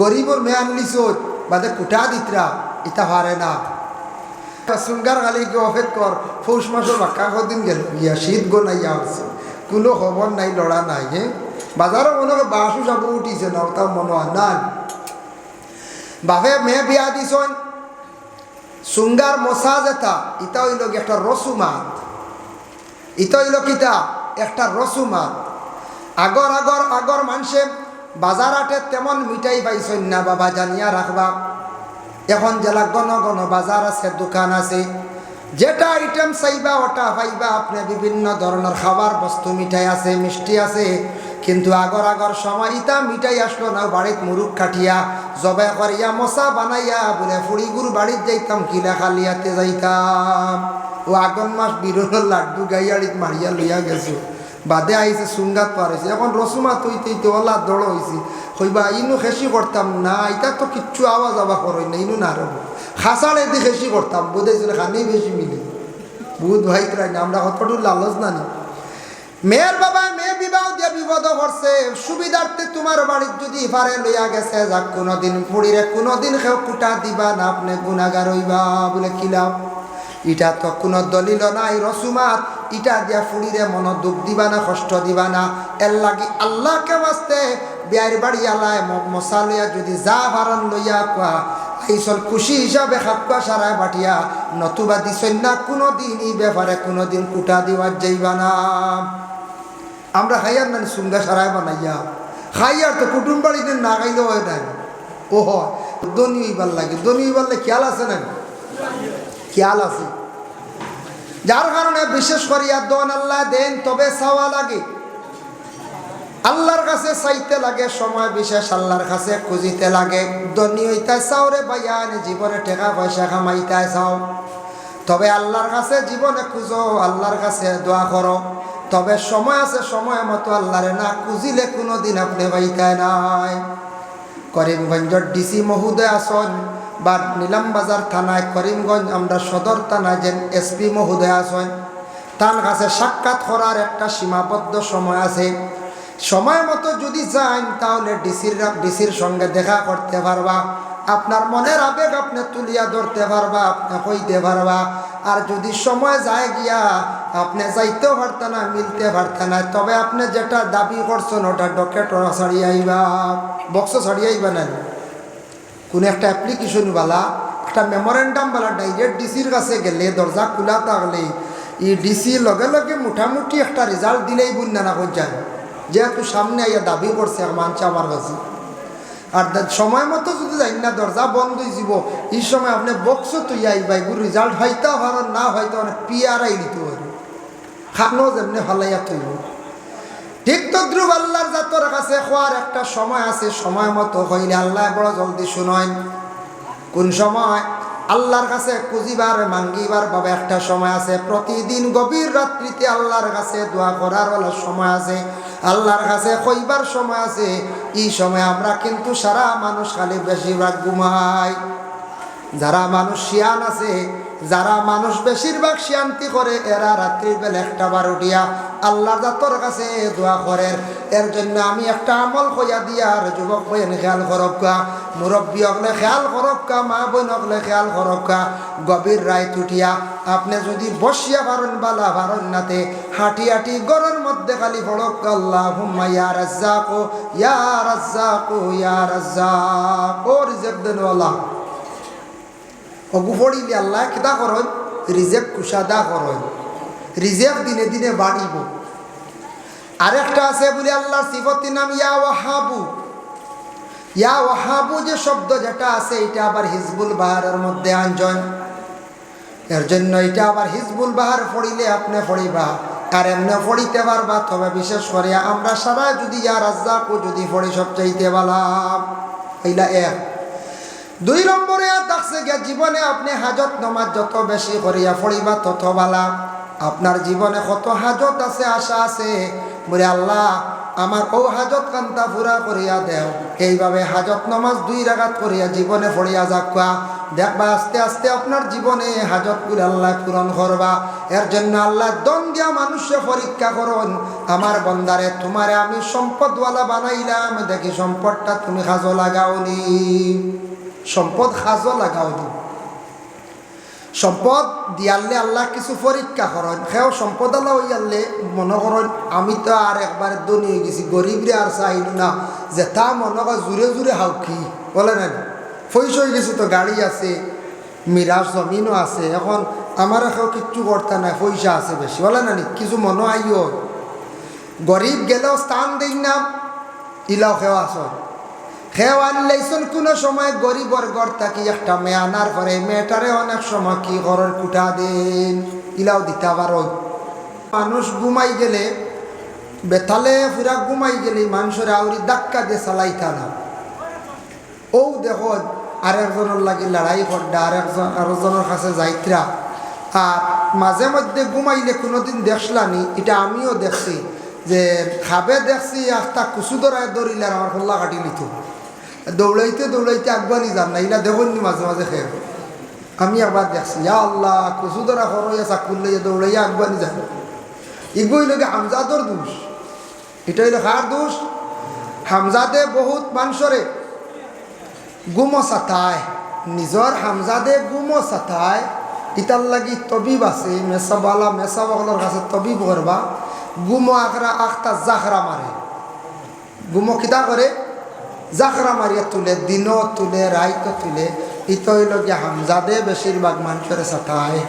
গরিবর মেয়ে আনলিস বাদে কুটা দিতরা ইটা পারে না। সুঙ্গার খালিকে অপেক কর পৌষ মাসের বাক্কা কদিন গেল ইয়া শীত গোনাইয়া হচ্ছে কোনো খবর নাই লড়া নাই, হে। বাজারও মনে হয় বাসু যাব উঠিছে না ওটা মনে হয় না বাপে মেয়ে বিয়া দিছন সুঙ্গার মশা যেটা ইটা হইল গিয়ে একটা রসুমাত ইটা হইল কিতা, একটা রসুমাত আগর আগর আগর মানুষে বাজার আটে তেমন মিঠাই পাইছন না বাবা, জানিয়া রাখবা। এখন জেলা গণ গণ বাজার আছে, দোকান আছে। যেটা আইটেম চাইবা, ওটা পাইবা। আপনি বিভিন্ন ধরনের খাবার, বস্তু মিঠাই আছে, মিষ্টি আছে। কিন্তু আগর আগর সময় ইটা মিঠাই আসলো না, বাড়িত মুরুখ কাটিয়া, জবে করিয়া মশা বানাইয়া বলে ফুড়িগুর বাড়িত যাইতাম, কিলা খালিয়াতে যাইতাম। ও আগন মাস বিরোধের লাড্ডু গাইয়াড়িত মারিয়া লইয়া গেছো। বাদে আইছে, সুঙ্গাত পারেছে এখন রসুমা তুইতে তো ওলা দড় হয়েছি হইবা ইনু খেসি করতাম না এটা তো কিচ্ছু আওয়াজ আবা করই না ইনু না রব। খাসাড়ে দিয়ে খেসি করতাম বোধহয় খানেই বেশি মিলে। বুধ ভাই ত্রাই না, আমরা কতটুকু লালচ না নি। মেয়ের বাবা, মেয়ে বিবাহ দিয়ে বিপদ করছে সুবিধার্থে তোমার বাড়ির যদি পারে লইয়া গেছে, যাক কোনোদিন ফুড়িরে, কোনোদিন কেউ কুটা দিবা না, আপনি গুণাগার হইবা, বলে কিলাম ইটা তো কোনো দলিল নাই রসুমাত। ইটা দিয়া ফুড়িরে মন দুঃখ দিবা না, কষ্ট দিবা না। এর লাগি আল্লাহকে বাঁচতে বিয়ার বাড়ি আলায় মশা লইয়া যদি যা ভারণ লইয়া কোয়া এইসব খুশি হিসাবে খাপ্পা সারায় বাটিয়া, নতুবা দিছই না কোনো দিন ই ব্যাপারে কোনো দিন কুটা দিবার যাইবা না। আমরা খাইয়ার না সুঙ্গা সারায় বানাইয়া, খাইয়ার তো কুটুম বাড়িতে না খাইলেও হয় নাই। ও হয় দনি হইবার লাগে, দনি হইবার লাগে খেয়াল আছে না খেয়াল আছে। যার কারণে বিশেষ করিয়া দন আল্লাহ দেন, তবে চাওয়া লাগে। আল্লাহর কাছে চাইতে লাগে, সময় বিশেষ আল্লাহর কাছে খুঁজিতে লাগে। দনি হইতায় চাও রে ভাইয়ান জীবনে টাকা পয়সা কামাইতায় চাও। তবে আল্লাহর কাছে জীবনে খুঁজো, আল্লাহর কাছে দোয়া করো। তবে সময় আছে, সময় মতো আল্লাহরে না খুঁজিলে কোনো দিন আপনি পাইতায় নাই। করিমগঞ্জের ডিসি মহোদয় আসন বা নিলামবাজার থানায় করিমগঞ্জ আমরা সদর থানায় যেন এসপি মহোদয় আসন তার কাছে সাক্ষাৎ করার একটা সীমাবদ্ধ সময় আছে। সময় মতো যদি যান, তাহলে ডিসির ডিসির সঙ্গে দেখা করতে পারবা। আপনার মনের আবেগ আপনি তুলিয়া ধরতে পারবা, আপনি কইতে পারবা। আর যদি সময় যায় গিয়া, আপনি যাইতেও পারত না, মিলতে পারত না, তবে আপনি যেটা দাবি করছেন, ওটা ডকেট ছাড়িয়ে আইবা। বক্স ছাড়িয়ে আইবা না। কোনো একটা অ্যাপ্লিকেশন বালা, একটা মেমোরেন্ডাম বালা ডাইরেক্ট ডিসির কাছে গেলে, দরজা খোলা থাকলে ই ডিসি লগে লগে মোটামুটি একটা রেজাল্ট দিলেই বুঝনা না যায়। যেহেতু সামনে আইয়া দাবি করছে মানছে আমার কাছে। আর সময় মতো যদি যাই না, দরজা বন্ধ যাব। এই সময় আপনি বক্স তুই আইবা এগুলো রেজাল্ট হয়তো ভালো না হয়তো অনেক পিয়ারাই দিতে পারে খানো যেমনি ভালাইয়া তুইব ঠিক তদ্রুপ আল্লাহর জাতর কাছে খোয়ার একটা সময় আছে, সময় মতো হইলে আল্লাহ বড় জলদি শুনয়। কোন সময়? আল্লাহর কাছে খুঁজিবার, মাঙ্গিবার ভাবে একটা সময় আছে। প্রতিদিন গভীর রাত্রিতে আল্লাহর কাছে দোয়া করার বলার সময় আছে। আল্লাহর কাছে কইবার সময় আছে। এই সময় আমরা কিন্তু সারা মানুষ খালি বেশিরভাগ ঘুমাই। যারা মানুষ শিয়ান আছে, যারা মানুষ বেশিরভাগ শান্তি করে, এরা রাত্রির বেলা একটা বার উঠিয়া আল্লাহ জাতর কাছে দোয়া করে এর জন্য আমি একটা আমল কইয়া দিয়া আর যুবক কইন খেয়াল করক্কা মুরব্বী হকলে খেয়াল করক্কা মা বোন হকলে খেয়াল করক্কা গভীর রায় উঠিয়া আপনি যদি বসিয়া পারেন বালা পারেন নাতে হাঁটি হাঁটি গরের মধ্যে খালি পড়ক আল্লাহ হুম্মা ইয়া রাজ্জাক ইয়া রাজ্জাক ইয়া রাজ্জাক। ও রিজেক দেনওয়ালা অগু পড়িলে আল্লাহ কিতা করন? রিজেক কুসাদা করন। রিজেক দিনে দিনে বাড়িব। আরেকটা আছে বলে আল্লাহ সিফতির নাম ইয়া ওয়াহাবু। ইয়া ওয়াহাবু যে শব্দ যেটা আছে, এটা আবার হিজবুল বাহারের মধ্যে আঞ্জন। এর জন্য এটা আবার হিজবুল বাহার পড়িলে আপনি পড়িবা। আর এমনি পড়িতে পারবা, তবে বিশেষ করে আমরা সারা যদি ইয়া রাজ্জাকও যদি পড়ি সব চাইতে পারলাম এইলা এক। দুই নম্বরে থাকছে গিয়া, জীবনে আপনি হাজত, নমাজ যত বেশি করিয়া পড়িবা, তত বালা আপনার জীবনে কত হাজত আছে, আশা আছে? বলে, আল্লাহ, আমার ও হাজত কান্তা পুরা করিয়া দেও। এইভাবে হাজত নমাজ দুই রাগাত করিয়া জীবনে পড়িয়া যাক দেখবা, আস্তে আস্তে আপনার জীবনে হাজতগুলো আল্লাহ পূরণ করবা। এর জন্য আল্লাহ দন দিয়া মানুষে পরীক্ষা করুন। আমার বন্দারে, তোমারে আমি সম্পদওয়ালা বানাইলাম। দেখি, সম্পদটা তুমি সাজো লাগাওনি। সম্পদ সাজো লাগাওনি। সম্পদ দিয়ালে আল্লাহ কিছু পরীক্ষা করেন। সেও সম্পদ আল্লাহ ওই আল্লে মনে করেন, আমি তো আর একবার ধনী হয়ে গেছি গরিবরে আর চাইল না। যে তা মনে কর, জুড়ে জুড়ে হাও কি? বলে না পয়স হয়ে গেছে তো, গাড়ি আছে, মিরাজ জমিনও আছে। এখন আমার এখন কিচ্ছু করতে নাই, পয়সা আছে বেশি। বলে না? কিছু মনে আইও? গরিব গেলেও স্থান দিই না, ইলাও খেওয়া আসন কোনো সময় গরিবর ঘর থাকি একটা মেয়ে আনার পরে মেয়েটারে অনেক সময় কি ঘরের কুটা দেন, ইলাও দিতে পারো মানুষ ঘুমাই গেলে বেতালে ফুরা ঘুমাই গেলে মানুষের আউরি ধাক্কা দিয়ে চালাইতা না। ও দেখো, আরেকজনের লাগি লড়াই করডা, আরেকজন আরেকজনের কাছে যাইত্রা। আর মাঝে মধ্যে ঘুমাইলে কোনোদিন দেখলানি, এটা আমিও দেখছি যে খাবে দেখছি একটা কুচু দরায় দৌড়িলে আমার হল্লা কাটি নিত। দৌড়াইতে দৌড়াইতে আগবানি যান না ইলা দেখুননি মাঝে মাঝে খেয়ে আমি একবার দেখছি, ইয়া আল্লাহ কুচু দরা হরইয়া চাকুর লইয়া দৌড়াইয়া আগবানি যান ইগুই লগে হামজাদর দোষ। এটা হইল কার দোষ। হামজাদে বহুত মানুষরে গুমো চাতায় নিজর হামজাদে গুমো চাতায় ইটার লাগি তবিব আছে মেসাবালা মেসাবালার কাছে তবিব করবা। গুমো আখরা, আখতা জাখরা মারে। গুমো কিতা করে? জাখরা মারিয়া তুলে, দিনও তুলে রাইতো তুলে ইতো হইল গিয়া হামজাদে বেশিরভাগ মানুষের চাতায়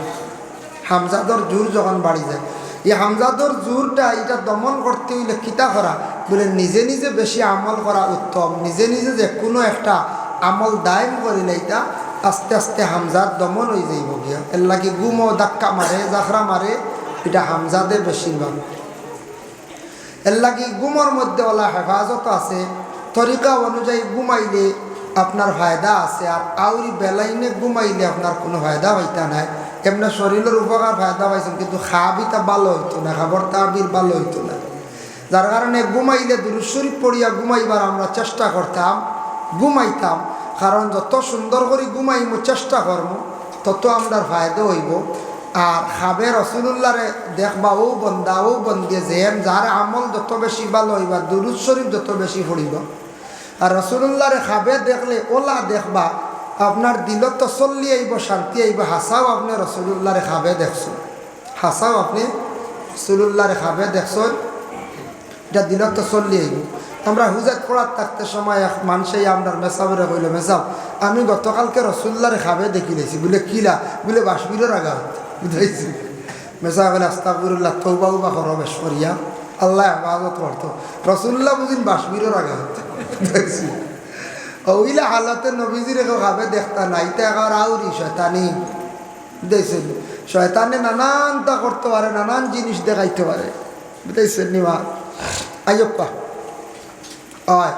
হামজাদর জোর যখন বাড়ি যায়, এই হামজাদর জোরটা এটা দমন করতে হইলে কিতা করা বলে নিজে নিজে বেশি আমল করা উত্তম, নিজে নিজে যে কোনো একটা আমল দায়ম করিলে এটা আস্তে আস্তে হামজাদ দমন হয়ে যাইব গিয়া। এর লাগি গুমো ধাক্কা মারে জাখরা মারে এটা হামজাদে বেশিরভাগ এর লাগি গুমর মধ্যে ওলা হেফাজত আছে। তরিকা অনুযায়ী ঘুমাইলে আপনার ফায়দা আছে, আর আউরি বেলাইনে ঘুমাইলে আপনার কোনো ফায়দা হইতা নাই। এমনি শরীরের উপকার ফায়দা পাইছেন, কিন্তু খাবিটা ভালো হইতো না, খাবার তাবির ভালো হইতো না। যার কারণে ঘুমাইলে দুরুশরীফ পড়িয়া ঘুমাইবার আমরা চেষ্টা করতাম, ঘুমাইতাম। কারণ যত সুন্দর করে ঘুমাইমু, চেষ্টা করব তত আমরা ফায়দা হইব। আর খাবে রসুল্লাহরে দেখবা ও বন্দা ও বন্দিয়ে যেন যার আমল যত বেশি ভালো হইবা, দুরুদ শরীফ যত বেশি পড়িব। আর রসুল্লাহরে খাবে দেখলে, ওলা দেখবা, আপনার দিলত তো চল্লি আইব, শান্তি আইব, হাসাও আপনি রসুল্লাহরে খাবে দেখছ হাসাও আপনি রসুল্লাহরে খাবে দেখছেন, এটা দিলত তো চল্লি আইব। আমরা হুজাত পড়ার থাকতে সময় এক মানুষেই আপনার মেসাবরে কইল, মেসাব, আমি গতকালকে রসুল্লাহরে খাবে দেখি দিয়েছি বলে, কিলা? বলে, বাসবিরের আঘাত বুঝাইছি মেসা বলে আস্তাফুরুল্লাহ তৌবা উবা করো বেশ করিয়া আল্লাহ হেফাজত করতো রসুল্লাহ বুঝিন বাসবিরের আঘাত বুঝাইছি ওইলা হালতে নবীজির খাবে দেখতা না ইতে এগার আউরি শয়তানি বুঝাইছেন শয়তানে নানানটা করতে পারে নানান জিনিস দেখাইতে পারে বুঝাইছেন নিমা আইয়প্পা হয়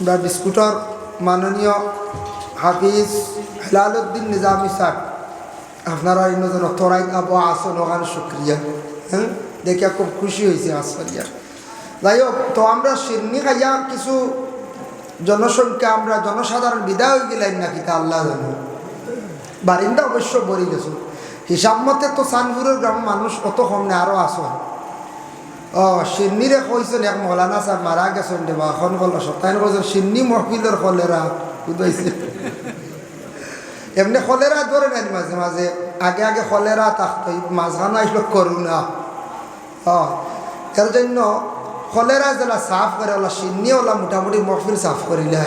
বা বিস্কুটর মাননীয় হাফিজ হেলালুদ্দিন নিজামি সাহেব আপনারা অন্য ইন্নজন তরাই আবু আসন ওখানে শুক্রিয়া হ্যাঁ? দেখে খুব খুশি হয়েছে আসফারিয়া যাই হোক, তো আমরা সিন্নি খাইয়া কিছু জনসংখ্যা, আমরা জনসাধারণ বিদায় হয়ে গেলেন নাকি তা আল্লাহ জানো। বারিন্দা অবশ্য বরি গেছো। হিসাব মতে তো সানপুরের গ্রাম মানুষ কত কম নেই আরও আসন ও, সিন্নিরে কইছেন, এক মৌলানা সাহেব মারা গেছেন দেবা, এখন কল সপ্তাহে কইছেন সিন্নি মহফিলের কলেরা বুঝাইছে এমনি কলেরা ধরে নেন মাঝে মাঝে। আগে আগে কলেরা থাকতো মাঝখানে আসলো করুণা। ও এর জন্য কলেরা যেটা সাফ করে, ওলা সিন্নি ওলা মোটামুটি মহফিল সাফ করিলে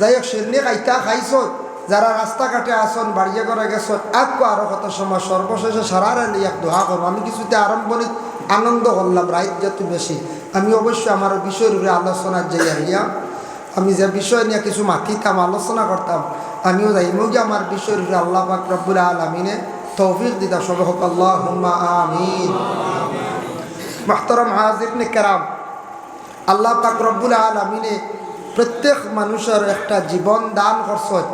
যাই হোক সিন্নি খাইতা খাইছ যারা রাস্তাঘাটে আসন, বাড়িয়ে করে গেছ আকো আরও কত সময় সর্বশেষে সারার এক দোহা করব। আমি কিছুতে আরম্ভণিত আনন্দ করলাম, রাইত যত বেশি। আমি অবশ্যই আমার বিষয়ের উপরে আলোচনার যাই আমি যে বিষয় নিয়ে কিছু মাতিতাম আলোচনা করতাম আমিও যাইম গিয়ে আমার উপরে আল্লাহ পাক রব্বুল আলমিনে তৌফিক দিতা সব হোক আল্লাহ আমিন। মাহতরম হাজির কেরাম, আল্লাহ পাক রব্বুল আলমিনে প্রত্যেক মানুষের একটা জীবন দান করছেন।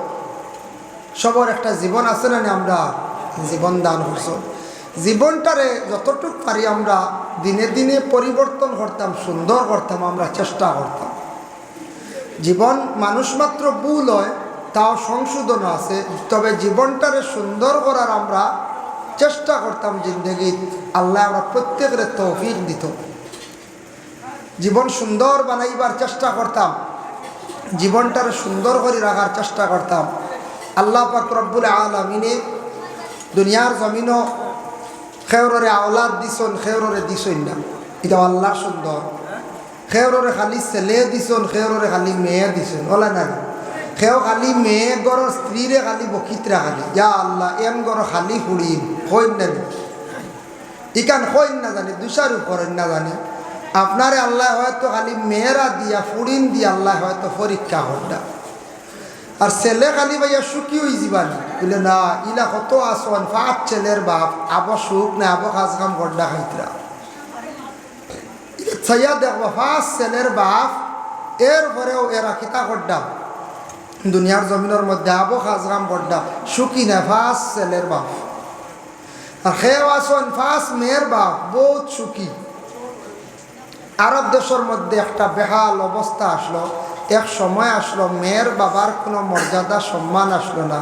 সবার একটা জীবন আছে না আমরা? জীবন দান করছেন। জীবনটারে যতটুক পারি আমরা দিনে দিনে পরিবর্তন করতাম, সুন্দর করতাম, আমরা চেষ্টা করতাম। জীবন মানুষ মাত্র ভুল হয় তাও সংশোধন আছে। তবে জীবনটারে সুন্দর করার আমরা চেষ্টা করতাম জিন্দগি আল্লাহ আমরা প্রত্যেকের তৌফিক দিত। জীবন সুন্দর বানাইবার চেষ্টা করতাম। জীবনটারে সুন্দর করে রাখার চেষ্টা করতাম। আল্লাহ পাক রব্বুল আলমিনে দুনিয়ার জমিনও খেওরে আওলাদ দিছন খেওরে দিছন না। এটা আল্লাহ সুন্দর। খেওরে খালি ছেলে দিছন খেওরে খালি মেয়ে দিছন। ওলা না খেও খালি মেয়ে গড় স্ত্রীরে খালি বকিতরা খালি। যা আল্লাহ, এম গড় খালি ফুড়িন হইন না ইকান হইন না জানি দুসার উপর না জানি আপনারে আল্লাহ হয়তো খালি মেয়েরা দিয়া ফুড়িন দিয়া আল্লাহ হয়তো পরীক্ষা হড্ডা আর ছেলে খালি ভাইয়া সুখী হয়ে যাবানি বলে, না, ইলা কত আসন পাঁচ ছেলের বাপ, আব সুখ না আব কাজ কাম গড্ডা খাইতরা ছাইয়া দেখব পাঁচ ছেলের বাপ এর পরেও এরা কিতা গড্ডা দুনিয়ার জমিনের মধ্যে আবো কাজ কাম গড্ডা সুখী না পাঁচ ছেলের বাপ। আর খেয়ে আসন পাঁচ মেয়ের বাপ, বহুত সুখী। আরব দেশের মধ্যে একটা বেহাল অবস্থা আসলো। এক সময় আসলো, মেয়ের বাবার কোনো মর্যাদা, সম্মান আসলো না।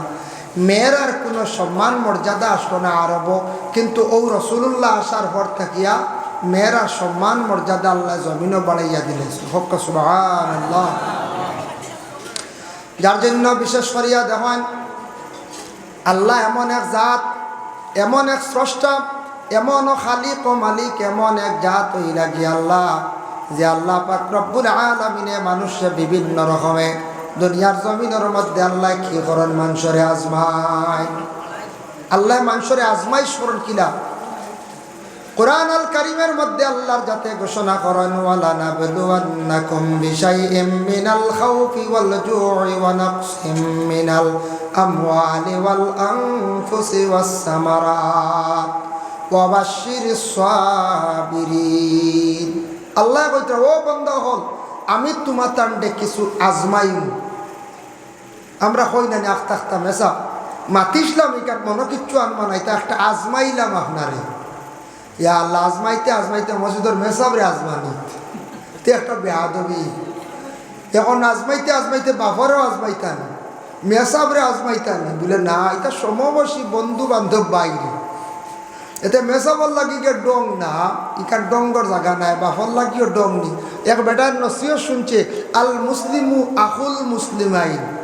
মেয়ের আর কোনো সম্মান, মর্যাদা আসলো না আরব কিন্তু ও রসুল্লাহ আসার পর থাকিয়া মেয়ের সম্মান, মর্যাদা আল্লাহ জমিনও বাড়াইয়া দিলে হক সুবাহ আল্লাহ যার জন্য বিশেষ করিয়া দেখেন আল্লাহ এমন এক জাত, এমন এক স্রষ্টা, এমন খালিক ও মালিক, এমন এক জাত হই লাগি আল্লাহ, যে আল্লাহ পাক রব্বুল আলমিনে মানুষে বিভিন্ন রকমে দুনিয়ার জমিনের মধ্যে আল্লাহ কি করেন মানুষরে আজমাই আল্লাহ মানুষরে আজমাই স্মরণ কিলা? কোরআন আল কারিমের মধ্যে আল্লাহর যাতে ঘোষণা করেন, ওয়ালা নাবলুয়ান্নাকুম বিশাইইম মিনাল খাউফি ওয়াল জু'i ওয়া নাকসিম মিনাল আমওয়ালি ওয়াল আনফুসি ওয়াস সামারাত ওয়া বাশশিরিস সাবিরিন। আল্লাহ কইতে ও বন্ধ হল আমি তোমার তান্ডে কিছু আজমাইম। আমরা হই না আখতা আখতা মেসা মাতিসলাম এখান মনে কিচ্ছু আনবা নাই, তা একটা আজমাইলাম আপনারে। ইয়া আল্লাহ আজমাইতে আজমাইতে মসজিদের মেসাবরে আজমানি। তে একটা বেহাদবি এখন আজমাইতে আজমাইতে বাফরেও আজমাইতানি মেসাবরে আজমাইতানি বলে, না, এটা সমবসী বন্ধু বান্ধব বাইরে। এতে মেসাবর লাগি লাগিকে ডং না ইকার ডঙ্গর জায়গা নাই বাফর লাগিও ডং নি। এক বেটার নসিও শুনছে আল মুসলিমু আকুল মুসলিমাইন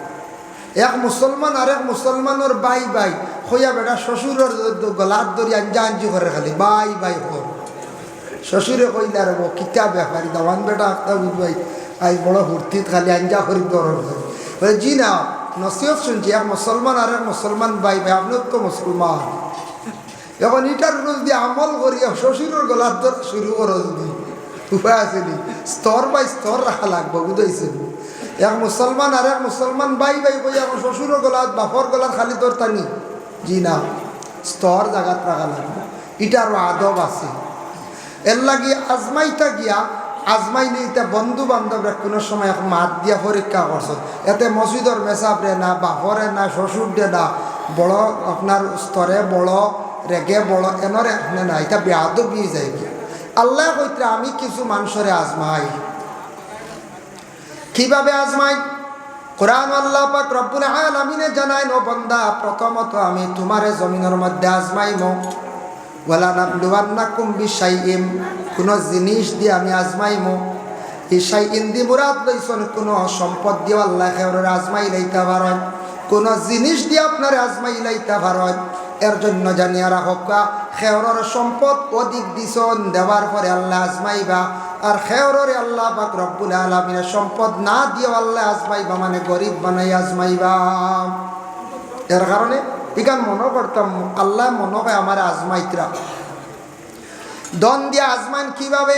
এক মুসলমান আর এক মুসলমানের বাই বাই। হইয়া বেটা শ্বশুরের গলার দরি আঞ্জা আঞ্জি করে খালি, বাই বাই হর শ্বশুরে কইলে আর কিতা ব্যাপারি, দাওয়ান বেটা একটা বুঝবাই আই বড় হুর্তিত খালি আঞ্জা করি জি না, নসিহত শুনছি, এক মুসলমান আর এক মুসলমান বাই ভাই আপনি তো মুসলমান। এখন ইটার দিয়ে আমল করিয়া শ্বশুরের গলার দর শুরু করো যদি। উপায় আছে নি? স্তর বাই স্তর রাখা লাগবো বুঝাইছে এক মুসলমান আর এক মুসলমান বাই বাই কই এখন শ্বশুরের গলাত বাপর গলার খালি তোর টানি। জি না, স্তর জাগাত রাখা লাগবে। ইটারও আদব আছে। এর লাগি আজমাইতা গিয়া, আজমাই আজমাইলে এটা বন্ধু বান্ধবরা কোনো সময় এখন মাত দিয়া পরীক্ষা করছ এতে মসজিদর মেসাবরে না বাপরে না শ্বশুর দে না, বড় আপনার স্তরে বড় রেগে বড় এনরে না এটা বেয়াদ বিয়ে যায় আল্লাহ কইতে আমি কিছু মানুষরে আজমাই। কীভাবে আজমাই? কোরআন আল্লাহ পাক রব্বুল আলামিনে জানাই নো বন্দা, প্রথমত আমি তোমারে জমিনের মধ্যে আজমাইম। ওয়ালা নাবলুয়ান্নাকুম বিশাইইম কোন জিনিস দিয়ে আমি আজমাইম। এই শাইইন দি মুরাদ লইছন, কোন সম্পদ দিয়ে আল্লাহ খেওরের আজমাই লইতে পারেন কোন জিনিস দিয়ে আপনার আজমাই লইতে পারেন এর জন্য জানিয়া রাখা খেওরের সম্পদ অধিক দিছন, দেওয়ার পরে আল্লাহ আজমাইবা। আর খেওরে আল্লাহ পাক রব্বুল আলমিনের সম্পদ না দিয়ে আল্লাহ আজমাইবা মানে গরিব বানাই আজমাইবা। এর কারণে ইকান মনে করতাম, আল্লাহ মনে হয় আমার আজমাইতরা দন দিয়ে আজমাইন কীভাবে?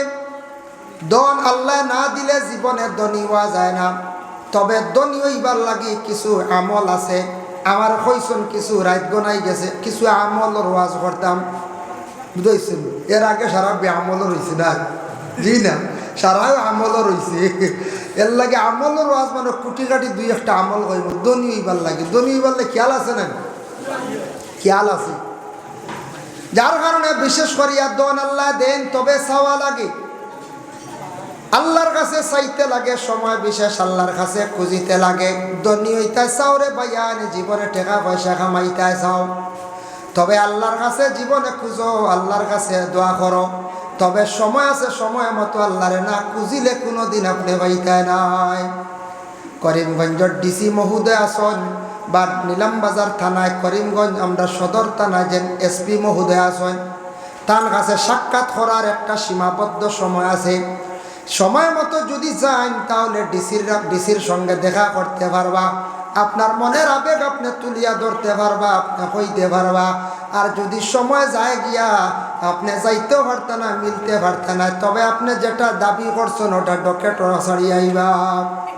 দন আল্লাহ না দিলে জীবনে দনি হওয়া যায় না। তবে ধনী হইবার লাগে কিছু আমল আছে। আমার কইসন কিছু রাত গনাই গেছে, কিছু আমলের ওয়াজ করতাম। বুঝাইছেন? এর আগে সারা বেআমলও রয়েছে না। জি না সারাও আমলও রয়েছে এর লাগে আমলের ওয়াজ মানে কুটি কাটি দুই একটা আমল কইব দনি হইবার লাগে। দনি হইবার লাগে খেয়াল আছে না? খেয়াল আছে। যার কারণে বিশেষ করিয়া দন আল্লাহ দেন, তবে চাওয়া লাগে। আল্লাহর কাছে চাইতে লাগে, সময় বিশেষ আল্লাহর কাছে খুঁজিতে লাগে। ধনী হইতায় চাও রে ভাইয়ান জীবনে টাকা পয়সা কামাইতায় চাও। তবে আল্লাহর কাছে জীবনে খুঁজো, আল্লাহর কাছে দোয়া করো। তবে সময় আছে, সময় মতো আল্লাহরে না খুঁজিলে কোনো দিন আপনি পাইতায় নাই। করিমগঞ্জের ডিসি মহোদয় আসন বা নিলামবাজার থানায় করিমগঞ্জ, আমরা সদর থানায় যেন এসপি মহোদয় আসন। তার কাছে সাক্ষাৎ করার একটা সীমাবদ্ধ সময় আছে। সময় মতো যদি যান তাহলে ডিসির ডিসির সঙ্গে দেখা করতে পারবা। আপনার মনের আবেগ আপনি তুলিয়া ধরতে পারবা, আপনি কইতে পারবা। আর যদি সময় যায় গিয়া, আপনি যাইতেও পারত না, মিলতে পারত না, তবে আপনি যেটা দাবি করছেন, ওটা ডকেট ছাড়িয়ে আইবা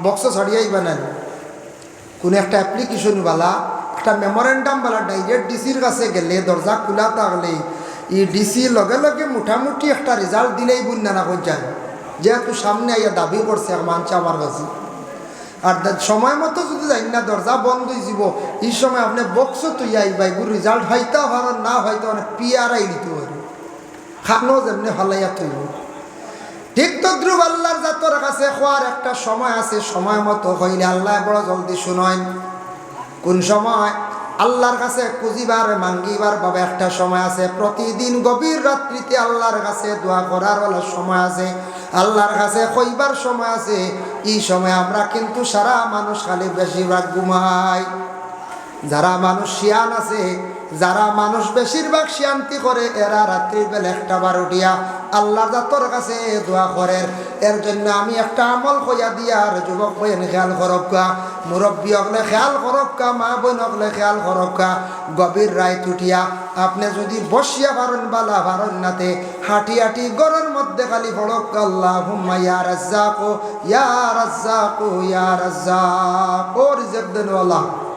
বক্স ছাড়িয়ে আইবা না কোনো একটা অ্যাপ্লিকেশন বালা, একটা মেমোরেন্ডাম বালা ডাইরেক্ট ডিসির কাছে গেলে, দরজা খোলা থাকলে ই ডিসি লগে লগে মোটামুটি একটা রেজাল্ট দিলেই বুঝনা না কই যায়। যেহেতু সামনে আইয়া দাবি করছে মানছে আমার কাছে। আর সময় মতো যদি যাই না, দরজা বন্ধ যাব। এই সময় আপনি বক্স তুই আইবা, এগুলো রেজাল্ট হয়তো ভালো না হয়তো অনেক পিয়ারাই দিতে পারে। খানো যেমনি হলাইয়া তৈব ঠিক তদ্রুপ আল্লাহর জাতর কাছে খোয়ার একটা সময় আছে, সময় মতো হইলে আল্লাহ বড় জলদি শুনয়। কোন সময়? আল্লাহর কাছে খুঁজিবার, মাঙ্গিবার বাবা একটা সময় আছে। প্রতিদিন গভীর রাত্রিতে আল্লাহর কাছে দোয়া করার বলার সময় আছে। আল্লাহর কাছে কইবার সময় আছে। এই সময় আমরা কিন্তু সারা মানুষ খালি বেশিরভাগ ঘুমাই। যারা মানুষ শিয়ান আছে, যারা মানুষ বেশিরভাগ শিয়ান্তি করে, এরা রাত্রির বেলা একটা বার উঠিয়া আল্লাহ জাতর কাছে দোয়া করে এর জন্য আমি একটা আমল কইয়া দিয়া আর যুবক কইন খেয়াল করক্কা মুরব্বী হকলে খেয়াল করক্কা মা বোন হকলে খেয়াল করক্কা গভীর রায় উঠিয়া আপনি যদি বসিয়া পারেন বালা পারেন নাতে হাঁটি হাঁটি গরের মধ্যে খালি ফড়ক আল্লাহ হুম্মা ইয়া রাজ্জাক ইয়া রাজ্জাক ইয়া রাজ্জাক, রিজেক দেনওয়ালা। অগু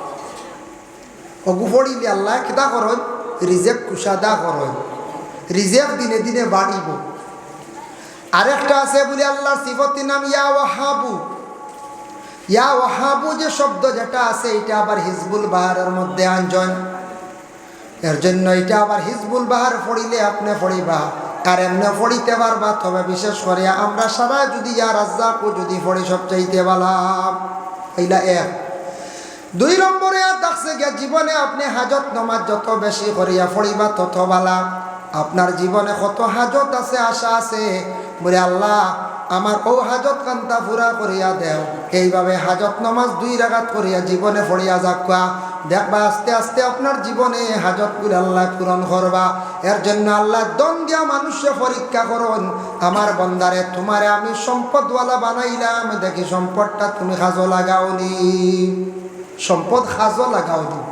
পড়িলে আল্লাহ কিতা করন রিজেক কুসাদা করন রিজেক দিনে দিনে বাড়িব আরেকটা আছে বলে আল্লাহর সিফতির নাম ইয়া ওয়াহাবু। ইয়া ওয়াহাবু যে শব্দ যেটা আছে এটা আবার হিজবুল বাহারের মধ্যে আঞ্জন। এর জন্য এটা আবার হিজবুল বাহার পড়িলে আপনি পড়িবা। আর এমনি পড়িতে পারবা, তবে বিশেষ করে আমরা সারা যদি ইয়া রাজ্জাকও যদি পড়ি, সবচাইতে বালাম এইলা এক। দুই নম্বরে থাকছে গিয়া, জীবনে আপনি হাজত, নমাজ যত বেশি করিয়া পড়িবা তত বালা আপনার জীবনে কত হাজত আছে, আশা আছে? বলে, আল্লাহ, আমার ও হাজত কান্তা পুরা করিয়া দেও। এইভাবে হাজত, নমাজ দুই রাগাত করিয়া জীবনে পড়িয়া যাকা দেখবা, আস্তে আস্তে আপনার জীবনে হাজতগুলো আল্লাহ পূরণ করবা। এর জন্য আল্লাহ দন দিয়া মানুষে পরীক্ষা করুন। আমার বন্দারে, তোমারে আমি সম্পদওয়ালা বানাইলাম। দেখি সম্পদটা তুমি কাজও লাগাওনি। সম্পদ সাজো লাগাও দিন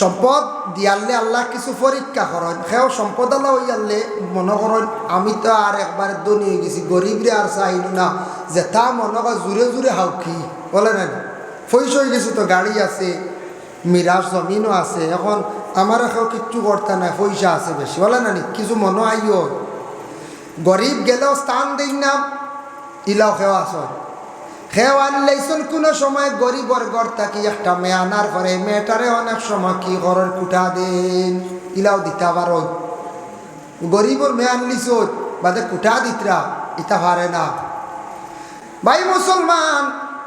সম্পদ দিয়ালে আল্লাহ কিছু পরীক্ষা করেন। সেও সম্পদ আল্লাহ আল্লে মনে করেন, আমি তো আর একবার ধনী হয়ে গেছি গরিবরে আর চাইল না। যে তা মনে কর জুড়ে জুড়ে হাও কি? বলে না পয়স হয়ে গেছে তো, গাড়ি আছে মিরাজ জমিনও আছে, এখন আমার এখন কিচ্ছু করতে নাই পয়সা আছে বেশি বলে না? কিছু মনে আইও। গরিব গেলেও স্থান দিই না, ইলাও খেওয়া আসয় খেও আনলেইছন কোনো সময় গরিবর ঘর থাকি একটা মেয়ে আনার পরে মেয়েটারে অনেক সময় কি করেন কুটা দিন, ইলাও দিতে পারো গরিবর মেয়ে আনলিছ বাদে কুটা দিতরা, ইতা পারে না। ভাই মুসলমান,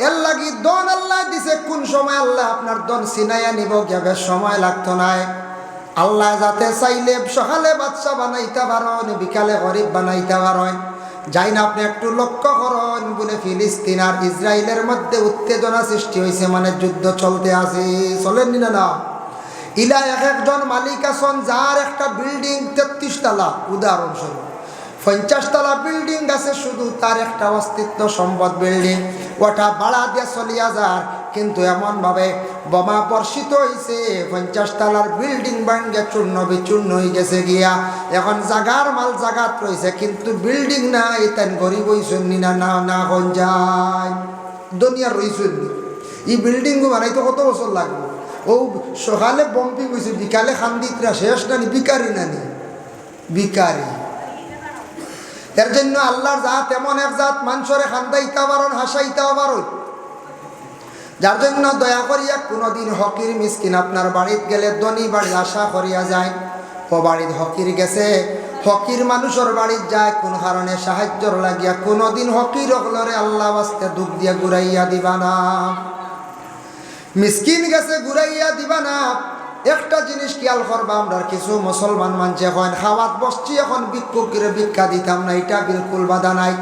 এর লাগি দন আল্লাহ দিছে, কোন সময় আল্লাহ আপনার দন সিনাইয়া নিব গেবে সময় লাগতো নাই। আল্লাহ যাতে চাইলে সকালে বাচ্চা বানাইতে পারেন, বিকালে গরিব বানাইতে পারেন। যাই না আপনি একটু লক্ষ্য করুন, বলে ফিলিস্তিন আর ইসরায়েলের মধ্যে উত্তেজনা সৃষ্টি হয়েছে মানে যুদ্ধ চলতে আছে। চলেন না না? ইলা এক একজন মালিক আসন যার একটা বিল্ডিং তেত্রিশ তালা। উদাহরণস্বরূপ পঞ্চাশ তলা বিল্ডিং আছে, শুধু তার একটা অস্তিত্ব সম্পদ বিল্ডিং। ওটা ভাড়া দিয়ে চলিয়া যার, কিন্তু এমনভাবে বোমা বর্ষিত হয়েছে পঞ্চাশ তলার বিল্ডিং ভাঙ্গে চূর্ণ বিচূর্ণ হয়ে গেছে গিয়া। এখন জাগার মাল জাগাত রয়েছে কিন্তু বিল্ডিং না এতেন গরিব হইছেন নি, না না হন যায়। দুনিয়ার রইছেন নি এই বিল্ডিং বানাইতে কত বছর লাগবে? ও সকালে বম্পিং হয়েছে বিকালে খান্দিতরা শেষ নানি বিকারি নানি। বিকারি এর জন্য আল্লাহর জাত এমন এক জাত মানুষরে খান্দাইতে পারন হাসাইতেও পারন যার জন্য দয়া করিয়া কোনোদিন হকির মিসকিন আপনার বাড়িতে গেলে ধনী বাড়ি আশা করিয়া যায়। ও বাড়ির হকির গেছে, হকির মানুষের বাড়ির যায়, কোন কারণে সাহায্যর লাগিয়া কোনোদিন হকির অকলরে আল্লাহ বাস্তে দুঃখ দিয়া ঘুরাইয়া দিবা না। মিসকিন গেছে, ঘুরাইয়া দিবা না। একটা জিনিস খেয়াল করবা আমরা, কিছু মুসলমান মানছে এখন খাওয়াত বসছি, এখন ভিক্ষুকের ভিক্ষা দিতাম না, এটা বিলকুল বাধা নাই।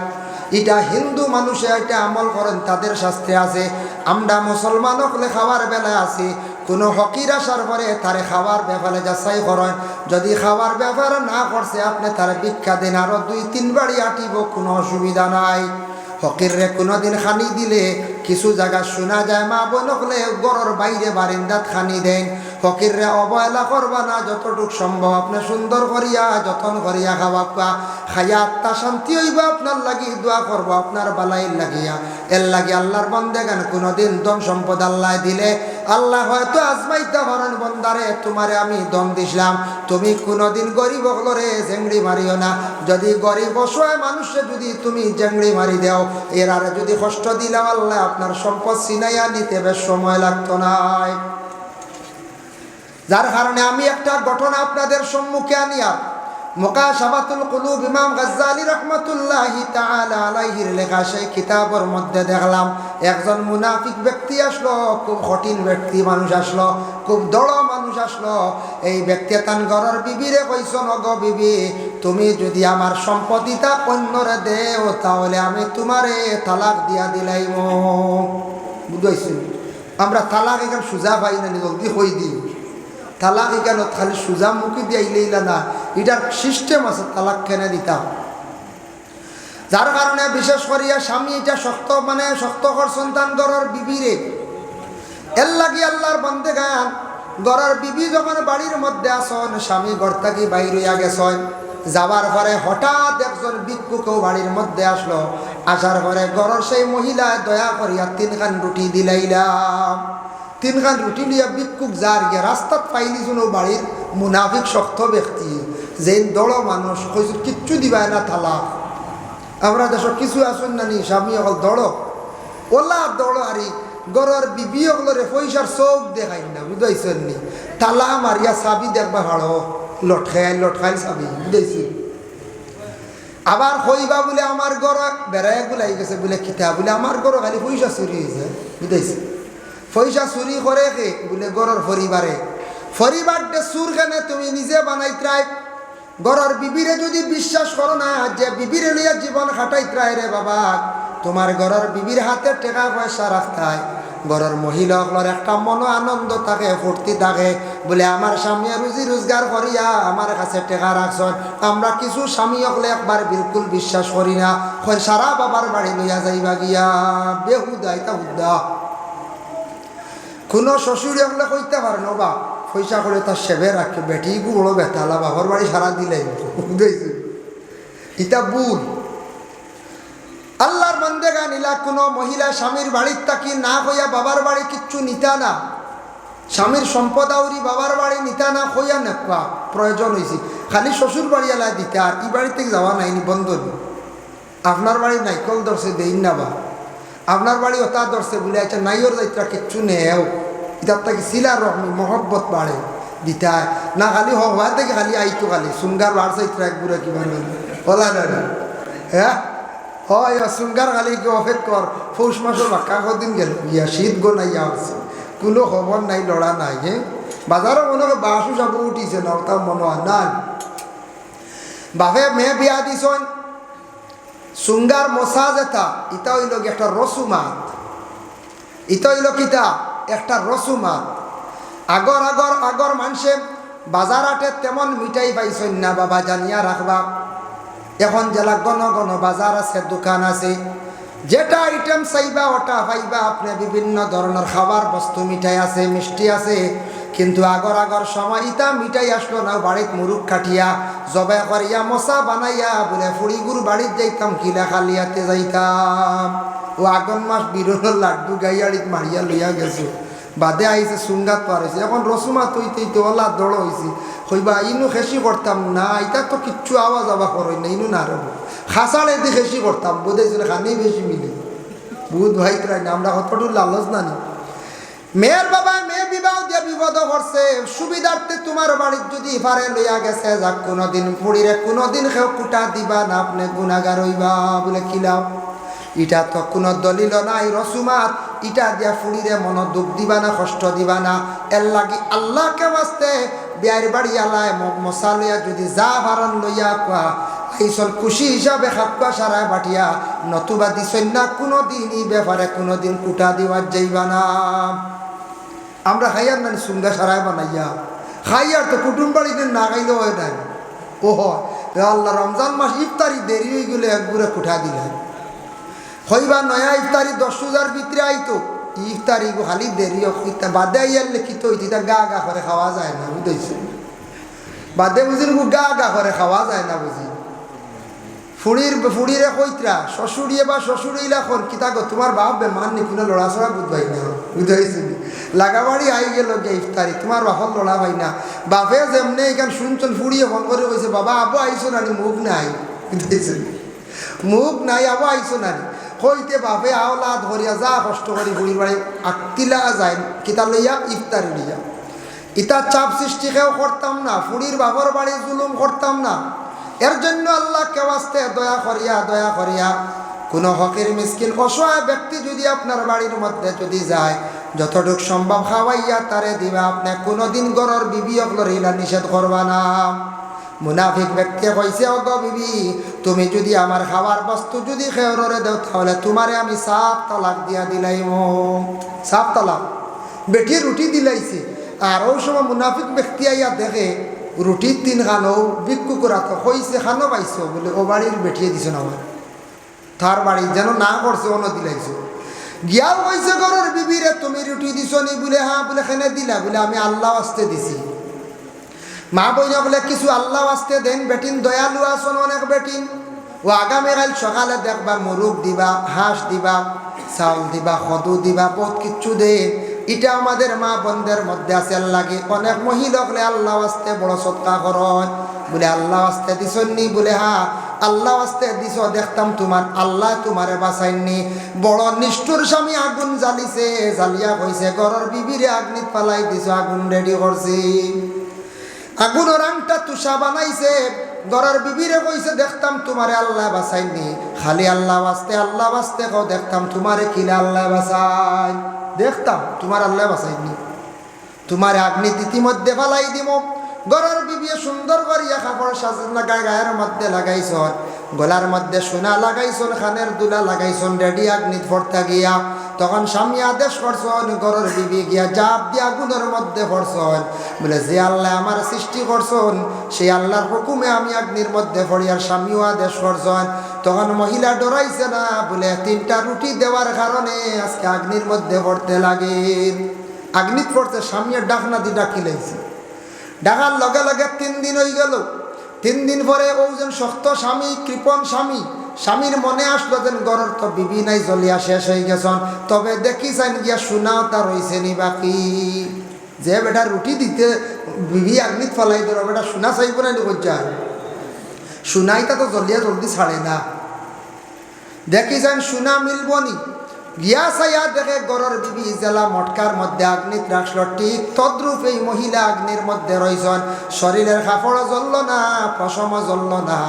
এটা হিন্দু মানুষে এটা আমল করেন, তাদের শাস্ত্রে আছে। আমরা মুসলমান হলে খাওয়ার বেলায় আছি, কোনো হকির আসার পরে তারে খাওয়ার ব্যাপারে যাচাই করেন। যদি খাওয়ার ব্যাপার না করছে, আপনি তার ভিক্ষা দিন, আরও দুই, তিন বাড়ি আটিব, কোনো অসুবিধা নাই। ফকির রে কোনোদিন খানি দিলে, কিছু জায়গা শোনা যায়, মা বোন হলে গড়র বাইরে বারিন্দাত খানি দেন। ফকির রে অবহেলা করবা না, যতটুক সম্ভব আপনি সুন্দর করিয়া, যতন করিয়া খাওয়া খাইয়া আত্মা শান্তি হইবা আপনার লাগি, দোয়া করব আপনার বালাইর লাগিয়া এর লাগি আল্লাহর বন্দে গান কোনোদিন ধন সম্পদ আল্লাহ দিলে, আল্লাহ হয়তো আজমাইতে পারেন বন্দারে, তোমারে আমি দন দিছিলাম। তুমি কোনোদিন গরিব হলরে জেংড়ি মারিও না। যদি গরিব অসহায় মানুষে যদি তুমি জেংড়ি মারি দাও, এর আরে যদি কষ্ট দিলাম আল্লাহ আপনার সম্পদ সিনাইয়া নিতে বেশ সময় লাগতো নাই। যার কারণে আমি একটা ঘটনা আপনাদের সম্মুখে আনিয়া মোকাশাবাতুল কুলুব ইমাম গাজ্জালি রহমতুল্লাহি তাআলা আলাইহির লেখা সেই কিতাবের মধ্যে দেখলাম, একজন মুনাফিক ব্যক্তি আসলো, খুব কঠিন ব্যক্তি মানুষ আসলো, খুব দড় মানুষ আসলো। এই ব্যক্তি তান ঘরের বিবিরে কইস নগ বিবি, তুমি যদি আমার সম্পত্তিটা অন্যরে দেও, তাহলে আমি তোমারে তালাক দিয়া দিলাইম। বুঝাইছি। আমরা তালাক এখানে সুজা পাই না জলদি হই দিই। তালাক এখানে খালি সুজা মুখি দিয়াইলেইলা না। এটার সিস্টেম আছে, তালাক কেনে দিতাম? যার কারণে বিশেষ করিয়া স্বামী এটা শক্ত মানে শক্ত শক্তকর সন্তান গড়র বিবিরে। এর লাগি আল্লাহর বন্দে গান। গড়ার বিবি যখন বাড়ির মধ্যে আসন, স্বামী ঘর থাকি বাইর হইয়া গেছন। যাবার পরে হঠাৎ একজন ভিক্ষুকেও বাড়ির মধ্যে আসলো। আসার পরে গড়র সেই মহিলা দয়া করিয়া তিনখান রুটি দিলাইলাম। তিনখান রুটি লিয়া ভিক্ষুক যার গিয়া রাস্তাত পাইলি শুনো বাড়ির মুনাফিক শক্ত ব্যক্তি। যে দড় মানুষ কইস কিচ্ছু দিবাই না থালা। আমরা দেশ কিছু আসুন না নি স্বামী অকল দড় ওলা দড় আরি গরর বিবি অকলরে পয়সার চোখ দেখাই না বুঝাইছেন নি? তালা মারিয়া চাবি দেখবা হাড়ো লটখাই লটখাই চাবি বুঝাইছি আবার কইবা বলে আমার গড় বেড়ায় গুলাই গেছে বলে খিতা বলে আমার গড় খালি পয়সা চুরি হয়েছে বুঝাইছি পয়সা চুরি করে কে? বলে গড়র পরিবারে পরিবার সুর কেনে তুমি নিজে বানাই বানাইত্রাই গড়র বিবিরে যদি বিশ্বাস করো না, যে বিবিরে লিয়া জীবন খাটাইত্রাই রে বাবা। তোমার ঘরের বিবির হাতে টাকা পয়সা রাখতায়। ঘরের মহিলাগুলোর একটা মন আনন্দ থাকে, ফুর্তি থাকে। বলে আমার স্বামী রুজি রোজগার করিয়া আমার কাছে টেকা রাখছেন। আমরা কিছু স্বামী হকলে একবার বিলকুল বিশ্বাস করি না। সারা বাবার বাড়ি লইয়া যাইবা গিয়া। বেহুদা এটা হুদা। কোনো শ্বশুর হলে কইতে পারে না বা পয়সা করে তার সেবে রাখে, বেটি বড় বেতালা বাবার বাড়ি সারা দিলে বুঝেছি? ইটা বুল আল্লাহর মন্দেগা নিলা কোনো মহিলা স্বামীর বাড়ির তাকি না হইয়া বাবার বাড়ি কিচ্ছু নিতা না। স্বামীর সম্পদ আউরি বাবার বাড়ি নিতা না হইয়া নেকুয়া প্রয়োজন হয়েছে খালি শ্বশুর বাড়ি এলা দিতে, আর ই বাড়ি থেকে যাওয়া নাইনি, বন্ধ আপনার বাড়ি নাইকল ধরছে দেই না বা আপনার বাড়ি ওতা ধরছে বলে আচ্ছা নাইওর যাইতা কিচ্ছু নেও। ইতার তাকে সিলার রহমি, মহব্বত বাড়ে। দিতায় না খালি হওয়া থেকে খালি আইতো খালি। সুঙ্গার বাড়ছে ইতরা একগুড়া কিবা বলা না হ্যাঁ হয় সুঙ্গার খালি কি অপেক কর পৌষ মাসের বাক্কা কদিন গেল। ইয়া শীত গো নাই আছে। কোনো খবর নাই লড়া নাই হ্যাঁ বাজারও মনে হয় বাসু যাব উঠিছে না তার মনে হয় না বাপে মেয়ে বিয়া দিছন? সুঙ্গার মশা যেটা ইটা হইল একটা রসুমাত ইটা হইল কিতা একটা রসুমাত আগর আগর আগর মানুষে বাজার আটে তেমন মিঠাই পাইছেন না বাবা জানিয়া রাখবা এখন জেলা গণ গণ বাজার আছে দোকান আছে যেটা আইটেম চাইবা ওটা পাইবা আপনি বিভিন্ন ধরনের খাবার বস্তু মিঠাই আছে মিষ্টি আছে কিন্তু আগর আগর সময় ইটা মিঠাই আসলো না বাড়িত মুরুখ কাটিয়া। জবে করিয়া মশা বানাইয়া বলে ফুড়িগুর বাড়িত যাইতাম কিলা খালিয়াতে যাইতাম। ও আগন মাস বিরোধ লাড্ডু গাইয়াড়িত মারিয়া লইয়া গেছো। বাদে আইছে সুঙ্গাত পার হয়েছে এখন রসুমা তৈতে তো ওলা দড় হয়েছে হইবা, ইনু খেসি করতাম না এটা তো কিচ্ছু আওয়াজ আবা করই না ইনু না রব খাসাড়ে দিয়ে খেসি করতাম বোধ হয়েছিল খানেই বেশি মিলে। বুধ ভাই না আমরা কতটুকু লালচ নি মেয়ের বাবা মেয়ে বিবাহ দিয়ে বিপদ করছে সুবিধার্থে তোমার বাড়ির যদি পারে লইয়া গেছে, যাক কোনোদিন ফুড়িরে কোনোদিন কেউ কুটা দিবা না, আপনি গুণাগার হইবা বলে কিলাও ইটা তো কোনো দলিল নাই, রসুমাত। ইটা দিয়া ফুড়িরে মন দুঃখ দিবা না, কষ্ট দিবা না। এর লাগি আল্লাহকে বাঁচতে, বিয়ার বাড়ি আলায় মশা লইয়া যদি যা ভারণ লইয়া কোয়া এইসল খুশি হিসাবে খাপ্পা সারায় বাটিয়া, নতুবা দিছই না কোনো দিন ই ব্যাপারে কোনো দিন কুটা দিবার যাইবা না। আমরা খাইয়ার না সুঙ্গা সারায় বানাইয়া খাইয়ার তো কুটুম বাড়িতে না খাইলেও হয় নাই। ও আল্লাহ, রমজান মাস ইফতারি দেরি হয়ে গেলে একগুড়ে কুঠা দিলেন। হইবা নয়া ইফতারি দশ হাজার ভিতরে আইতো, ইফতারি খালি দেরি বাদে আইয়ার লিখিত গা গা করে খাওয়া যায় না বুঝতেছি বাদে বুঝি গো গা গা করে খাওয়া যায় না বুঝি ফুড়ির ফুড়িরে কইত্রা, শ্বশুরিয়ে বা শ্বশুরিলা কর কিতা গো তোমার বাপ বেমান নি, কোনো লড়া ছড়া বুঝবাই না, বুঝাইছি লাগাবাড়ি আই গেল গে ইফতারি, তোমার বাপর লড়া ভাই না। বাপে যেমনে এখান শুনছেন ফুড়িয়ে ফোন করে কইছে, বাবা, আবু আইসো নানি, মুখ নাই। বুঝাইছি মুখ নাই, আবু আইসো নানি। হইতে বাপে আওলা ধরিয়া যা কষ্ট করি বুড়ির বাড়ি আটকিলা যায় কিতা লইয়া ইফতারি লইয়া। ইতা চাপ সৃষ্টিকেও করতাম না, ফুড়ির বাবার বাড়ি জুলুম করতাম না। এর জন্য আল্লাহ কেউ আসতে দয়া করিয়া দয়া করিয়া। কোনো হকের মিসকিন অসহায় ব্যক্তি যদি আপনার বাড়ির মধ্যে যদি যায়, যতটুক সম্ভব খাওয়াইয়া তারে দিবা। আপনি কোনোদিন গরর বিবি অগলর ইলা নিষেধ করবা না। মুনাফিক ব্যক্তি কইছে অগ বিবি, তুমি যদি আমার খাবার বস্তু যদি খেয়রে দেও, তাহলে তোমারে আমি সাত তালাক দিয়া দিলাই দিলাইম। সাত তালাক। বেটি রুটি দিলাইছে। আর ওই সময় মুনাফিক ব্যক্তি আইয়া দেখে রুটির তিন খানো বিক্ষু করা তো কইছে খানো পাইছো বলে, ও বাড়ির বেটিয়ে দিছ না আমার তার বাড়ি যেন না করছে অন্য দিলাইছো। গিয়াও কইছে, ঘরের বিবিরে তুমি রুটি দিছ নি? বলে হ্যাঁ বলে খেনে দিলা? বলে, আমি আল্লাহ আসতে দিছি। মা বইনা বলে, কিছু আল্লাহ আসতে দেন, বেটিন, দয়ালু আসন অনেক বেটিন। ও আগামীকাল সকালে দেখবা মুরুখ দিবা, হাঁস দিবা, চাউল দিবা সদু দিবা, বহুত কিচ্ছু দেন এটা আমাদের মা বন্ধের মধ্যে আছে লাগে অনেক মহিলকলে আল্লাহ আসতে বড় সৎকা করন বলে, আল্লাহ আসতে দিছনি বলে, হা, আল্লাহ আসতে দিছ, দেখতাম তোমার, আল্লাহ তোমারে বাঁচাইনি বড় নিষ্ঠুর স্বামী আগুন জ্বালিছে, জ্বালিয়া কইছে, ঘরের বিবিরে আগ্নিত পালাই দিছ, আগুন রেডি করছি। আগুনের আংটা তুষা বানাইছে গড়ার বিবিরে কইছে, দেখতাম তোমারে আল্লাহ বাঁচাইনি খালি আল্লাহ বাঁচতে আল্লাহ বাঁচতে কও, দেখতাম তোমারে কিলে আল্লাহ বাঁচাই দেখতাম, তোমার আল্লাহ বাঁচাইনি। তোমার আগ্নি ইতিমধ্যে ফালাই দিব। গরের বিবিয়ে সুন্দর করিয়া কাপড় সাজ গায়ে গায়ের মধ্যে লাগাইছন গলার মধ্যে সোনা লাগাইছন, খানের দুলা লাগাইছন রেডি আগ্নিত ফরতা গিয়া। তখন স্বামী আদেশ করছন, গরর বিবি গিয়া জাপ দিয়া আগুনের মধ্যে পড়ছন। বলে, যে আল্লাহ আমার সৃষ্টি করছন, সেই আল্লাহর হুকুমে আমি আগ্নির মধ্যে পড়ি আর স্বামীও আদেশ করছন। তখন মহিলা ডরাইছে না, বলে, তিনটা রুটি দেওয়ার কারণে আজকে আগ্নির মধ্যে পড়তে লাগে। আগ্নিত পড়তে স্বামীর ডাকনা দি ডাকি লাইছে ডাকার লগে লগে তিন দিন হয়ে গেল। তিন দিন পরে ও যেন শক্ত স্বামী, কৃপণ স্বামী, স্বামীর মনে আসলো যেন গরর তো বিবি নাই জ্বলিয়া শেষ হয়ে গেছন। তবে দেখি চাইন গিয়া শোনাও তা রয়েছে নি বাকি। যে বেটা রুটি দিতে, বিবি আগ্নিত ফলাই ধরো বেটা শোনা চাইব না যায় শোনাইটা তো জলদিয়া জলদি ছাড়ে না। দেখি যান শোনা মিলব নি। গিয়া সাইয়া দেখে গরর বিবি জেলা মটকার মধ্যে আগ্নিত রাখল ঠিক তদ্রূপ এই মহিলা আগ্নির মধ্যে রয়েছেন শরীরের কাপড় জ্বলল না, পশম জ্বলল না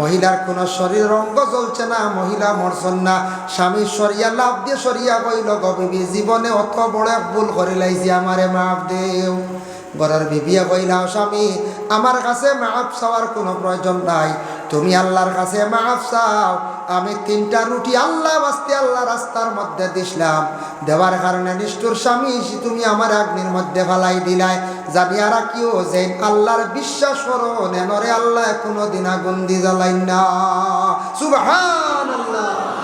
মহিলার কোনো শরীর রঙ্গ জ্বলছে না, মহিলা মরছন না। স্বামী সরিয়া লাভ দিয়ে সরিয়া কইল গো বিবি জীবনে অত বড় ভুল করে লাইছি আমারে মাফ দেও। গরার বিবিয়া কইলাও স্বামী আমার কাছে মাফ চাওয়ার কোনো প্রয়োজন নাই। তুমি আল্লাহর কাছে মাফ চাও। আমি তিনটা রুটি আল্লাহ বাস্তে আল্লাহ রাস্তার মধ্যে দিছিলাম। দেওয়ার কারণে নিষ্ঠুর স্বামী তুমি আমার আগ্নির মধ্যে ফালাই দিলাই। জানিয়া কিও যে আল্লাহর বিশ্বাস করো, নেনরে আল্লাহ কোনো দিন আগুন দি জ্বালাই না। সুবাহ আল্লাহ